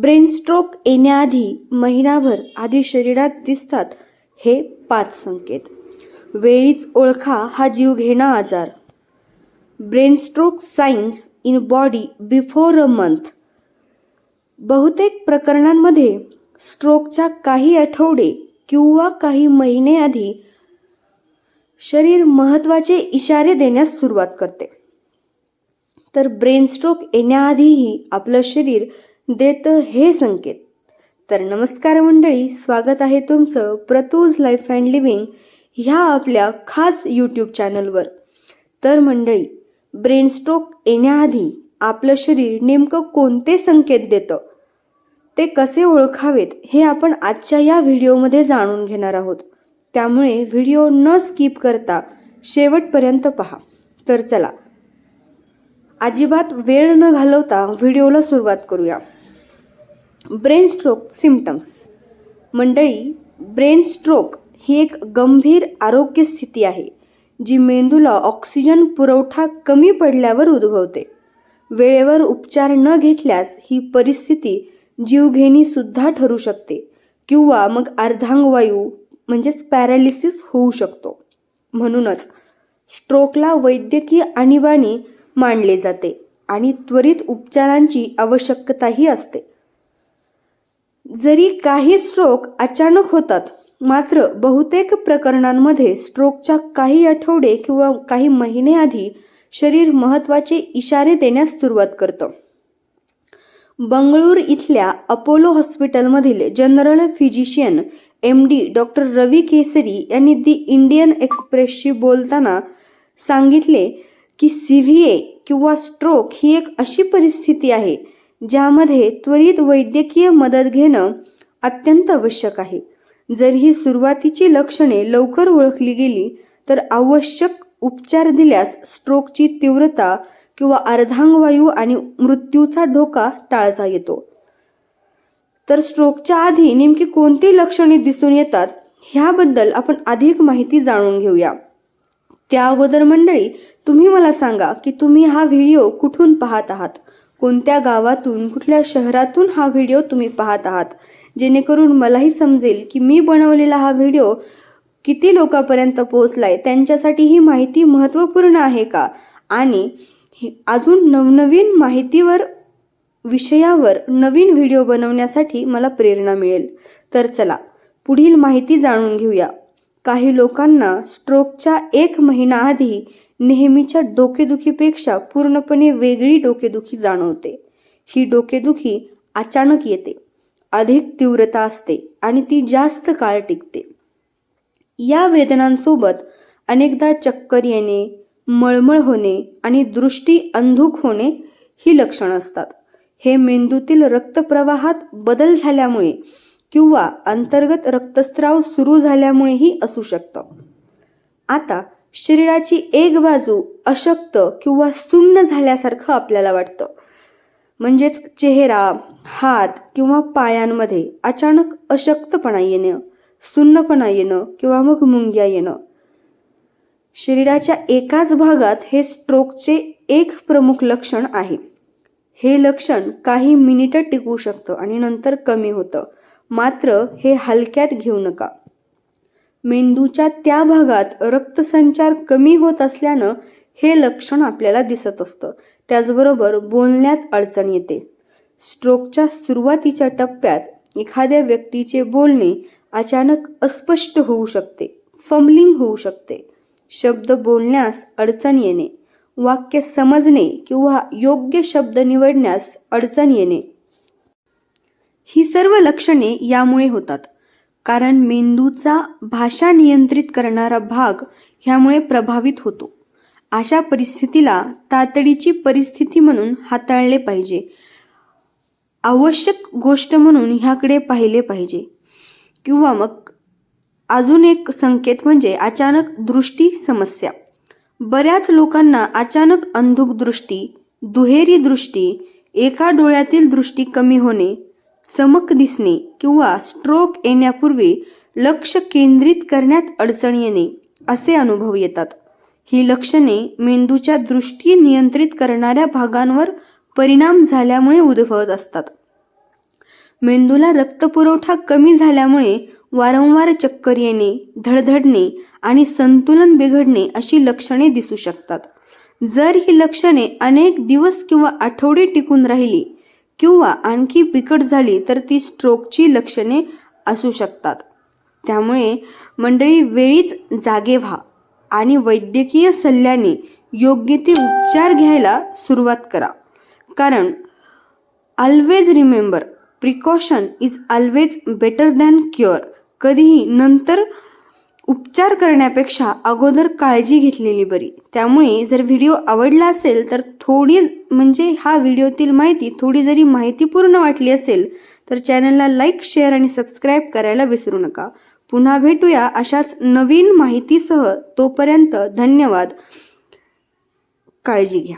Brain stroke येण्याआधी महिनाभर आधी शरीरात दिसतात हे पाच संकेत. वेळीच ओळखा हा जीवघेणा आजार. Brain stroke signs in body before a month. बहुतेक प्रकरणांमध्ये स्ट्रोकच्या काही आठवडे किंवा काही महिने आधी शरीर महत्त्वाचे इशारे देण्यास सुरुवात करते. तर ब्रेन स्ट्रोक येण्याआधीही आपलं शरीर देतं हे संकेत. तर नमस्कार मंडळी स्वागत आहे तुमचं प्रतूज लाईफ अँड लिव्हिंग ह्या आपल्या खास यूट्यूब चॅनलवर तर मंडळी ब्रेन स्ट्रोक येण्याआधी आपलं शरीर नेमकं कोणते संकेत देतं? ते कसे ओळखावेत हे आपण आजच्या या व्हिडिओमध्ये जाणून घेणार आहोत. त्यामुळे व्हिडिओ न स्किप करता शेवटपर्यंत पहा. तर चला अजिबात वेळ न घालवता व्हिडिओला सुरुवात करूया. Brain stroke symptoms. मंडळी ब्रेन स्ट्रोक ही एक गंभीर आरोग्य स्थिती आहे जी मेंदूला ऑक्सिजन पुरवठा कमी पडल्यावर उद्भवते. वेळेवर उपचार न घेतल्यास ही परिस्थिती जीवघेणी सुद्धा ठरू शकते किंवा मग अर्धांगवायू म्हणजेच पॅरालिसिस होऊ शकतो. म्हणूनच स्ट्रोकला वैद्यकीय आणीबाणी मानले जाते आणि त्वरित उपचारांची आवश्यकताही असते. जरी काही स्ट्रोक अचानक होतात मात्र बहुतेक प्रकरणांमध्ये स्ट्रोकच्या काही आठवडे किंवा काही महिने आधी शरीर महत्त्वाचे इशारे देण्यास सुरुवात करतं. बंगळूर इथल्या Apollo हॉस्पिटलमधील general physician M D doctor Ravi Kesari यांनी दी इंडियन एक्सप्रेसशी बोलताना सांगितले की सी व्ही ए किंवा स्ट्रोक ही एक अशी परिस्थिती आहे ज्यामध्ये त्वरित वैद्यकीय मदत घेणं अत्यंत आवश्यक आहे. जर ही सुरुवातीची लक्षणे लवकर ओळखली गेली तर आवश्यक उपचार दिल्यास स्ट्रोकची तीव्रता किंवा अर्धांगवायू आणि मृत्यूचा धोका टाळता येतो. तर स्ट्रोकच्या आधी नेमकी कोणती लक्षणे दिसून येतात ह्याबद्दल आपण अधिक माहिती जाणून घेऊया. त्या अगोदर मंडळी तुम्ही मला सांगा की तुम्ही हा व्हिडिओ कुठून पाहत आहात? कोणत्या गावातून कुठल्या शहरातून हा व्हिडिओ तुम्ही पाहत आहात? जेणेकरून मलाही समजेल की मी बनवलेला हा व्हिडिओ किती लोकांपर्यंत पोहोचलाय त्यांच्यासाठी ही माहिती महत्त्वपूर्ण आहे का? आणि ही- अजून नवनवीन माहितीवर विषयावर नवीन व्हिडिओ बनवण्यासाठी मला प्रेरणा मिळेल. तर चला पुढील माहिती जाणून घेऊया. काही लोकांना स्ट्रोकच्या एक महिना आधी नेहमीच्या डोकेदुखीपेक्षा पूर्णपणे वेगळी डोकेदुखी जाणवते. ही डोकेदुखी अचानक येते अधिक तीव्रता असते आणि ती जास्त काळ टिकते. या वेदनांसोबत अनेकदा चक्कर येणे मळमळ होणे आणि दृष्टी अंधुक होणे ही लक्षणं असतात. हे मेंदूतील रक्तप्रवाहात बदल झाल्यामुळे किंवा अंतर्गत रक्तस्राव सुरू झाल्यामुळेही असू शकतं. आता शरीराची एक बाजू अशक्त किंवा सुन्न झाल्यासारखं आपल्याला वाटतं. म्हणजेच चेहरा हात किंवा पायांमध्ये अचानक अशक्तपणा येणं सुन्नपणा येणं किंवा मग मुंग्या येणं. शरीराच्या एकाच भागात हे स्ट्रोकचे एक प्रमुख लक्षण आहे. हे लक्षण काही मिनिटं टिकू शकतं आणि नंतर कमी होतं. मात्र हे हलक्यात घेऊ नका. मेंदूच्या त्या भागात रक्तसंचार कमी होत असल्यानं हे लक्षण आपल्याला दिसत असतं. त्याचबरोबर बोलण्यात अडचण येते. स्ट्रोकच्या सुरुवातीच्या टप्प्यात एखाद्या व्यक्तीचे बोलणे अचानक अस्पष्ट होऊ शकते फमलिंग होऊ शकते. शब्द बोलण्यास अडचण येणे वाक्य समजणे किंवा योग्य शब्द निवडण्यास अडचण येणे. ही सर्व लक्षणे यामुळे होतात. कारण मेंदूचा भाषा नियंत्रित करणारा भाग ह्यामुळे प्रभावित होतो. अशा परिस्थितीला तातडीची परिस्थिती म्हणून हाताळले पाहिजे. आवश्यक गोष्ट म्हणून ह्याकडे पाहिले पाहिजे. किंवा मग अजून एक संकेत म्हणजे अचानक दृष्टी समस्या. बऱ्याच लोकांना अचानक अंधुक दृष्टी दुहेरी दृष्टी एका डोळ्यातील दृष्टी कमी होणे चमक दिसणे किंवा स्ट्रोक येण्यापूर्वी लक्ष केंद्रित करण्यात अडचण येणे असे अनुभव येतात. ही लक्षणे मेंदूच्या दृष्टी नियंत्रित करणाऱ्या भागांवर परिणाम झाल्यामुळे उद्भवत असतात. मेंदूला रक्तपुरवठा कमी झाल्यामुळे वारंवार चक्कर येणे धडधडणे आणि संतुलन बिघडणे अशी लक्षणे दिसू शकतात. जर ही लक्षणे अनेक दिवस किंवा आठवडे टिकून राहिली किंवा आणखी बिकट झाली तर ती स्ट्रोकची लक्षणे असू शकतात. त्यामुळे मंडळी वेळीच जागे व्हा आणि वैद्यकीय सल्ल्याने योग्य ते उपचार घ्यायला सुरुवात करा. कारण always remember precaution is always better than cure कधीही नंतर उपचार करण्यापेक्षा अगोदर काळजी घेतलेली बरी. त्यामुळे जर व्हिडिओ आवडला असेल तर थोडी म्हणजे हा व्हिडिओतील माहिती थोडी जरी माहितीपूर्ण वाटली असेल तर चॅनलला लाईक शेअर आणि सबस्क्राईब करायला विसरू नका. पुन्हा भेटूया अशाच नवीन माहितीसह. तोपर्यंत धन्यवाद. काळजी घ्या.